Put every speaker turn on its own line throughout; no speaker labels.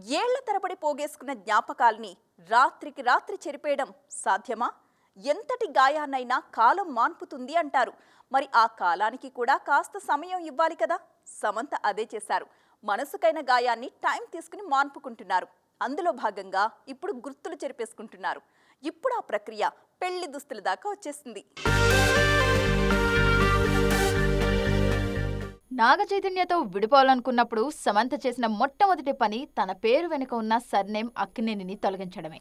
ఏళ్ళ తరబడి పోగేసుకున్న జ్ఞాపకాల్ని రాత్రికి రాత్రి చెరిపేయడం సాధ్యమా? ఎంతటి గాయాన్నైనా కాలం మాన్పుతుంది అంటారు. మరి ఆ కాలానికి కూడా కాస్త సమయం ఇవ్వాలి కదా? సమంత అదే చేశారు. మనసుకైన గాయాన్ని టైం తీసుకుని మాన్పుకుంటున్నారు. అందులో భాగంగా ఇప్పుడు గుర్తులు చెరిపేసుకుంటున్నారు. ఇప్పుడు ఆ ప్రక్రియ పెళ్ళి దుస్తుల దాకా వచ్చేసింది.
నాగ చైతన్యతో విడిపోవాలనుకున్నప్పుడు సమంత చేసిన మొట్టమొదటి పని తన పేరు వెనుక ఉన్న సర్నేమ్ అక్కినేనిని తొలగించడమే.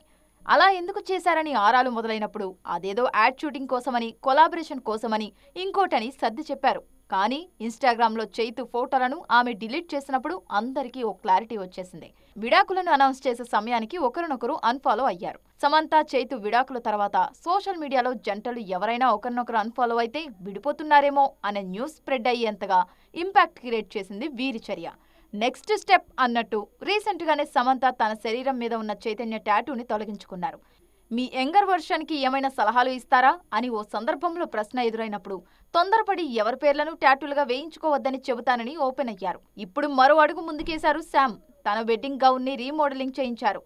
అలా ఎందుకు చేశారని ఆరాలు మొదలైనప్పుడు అదేదో యాడ్ షూటింగ్ కోసమని కొలాబరేషన్ కోసమని ఇంకోటని సర్ది చెప్పారు. కానీ ఇన్స్టాగ్రామ్లో చైతు ఫోటోలను ఆమె డిలీట్ చేసినప్పుడు అందరికీ ఓ క్లారిటీ వచ్చేసింది. విడాకులను అనౌన్స్ చేసే సమయానికి ఒకరినొకరు అన్ఫాలో అయ్యారు. సమంత చైతు విడాకుల తర్వాత సోషల్ మీడియాలో జంటలు ఎవరైనా ఒకరినొకరు అన్ఫాలో అయితే విడిపోతున్నారేమో అనే న్యూస్ స్ప్రెడ్ అయ్యేంతగా ఇంపాక్ట్ క్రియేట్ చేసింది వీరి చర్య. నెక్స్ట్ స్టెప్ అన్నట్టు రీసెంట్గానే సమంత తన శరీరం మీద ఉన్న చైతన్య టాటూని తొలగించుకున్నారు. మీ యంగర్ వర్షన్కి ఏమైనా సలహాలు ఇస్తారా? అని ఓ సందర్భంలో ప్రశ్న ఎదురైనప్పుడు తొందరపడి ఎవరి పేర్లను ట్యాటూలుగా వేయించుకోవద్దని చెబుతానని ఓపెన్ అయ్యారు. ఇప్పుడు మరో అడుగు ముందుకేశారు శామ్ తన వెడ్డింగ్ గౌన్ని రీమోడలింగ్ చేయించారు.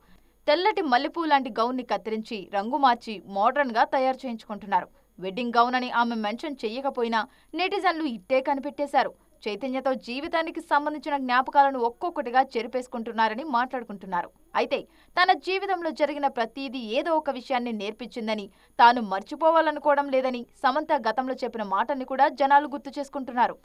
తెల్లటి మల్లెపూ లాంటి గౌన్ని కత్తిరించి రంగు మార్చి మోడర్న్గా తయారు చేయించుకుంటున్నారు. వెడ్డింగ్ గౌన్ అని ఆమె మెన్షన్ చేయకపోయినా నెటిజన్లు ఇట్టే కనిపెట్టేశారు. చైతన్యతో జీవితానికి సంబంధించిన జ్ఞాపకాలను ఒక్కొక్కటిగా చెరిపేసుకుంటున్నారని మాట్లాడుకుంటున్నారు. అయితే తన జీవితంలో జరిగిన ప్రతిదీ ఏదో ఒక విషయాన్ని నేర్పించిందని తాను మర్చిపోవాలనుకోవడం లేదని సమంత గతంలో చెప్పిన మాటని కూడా జనాలు గుర్తు చేసుకుంటున్నారు.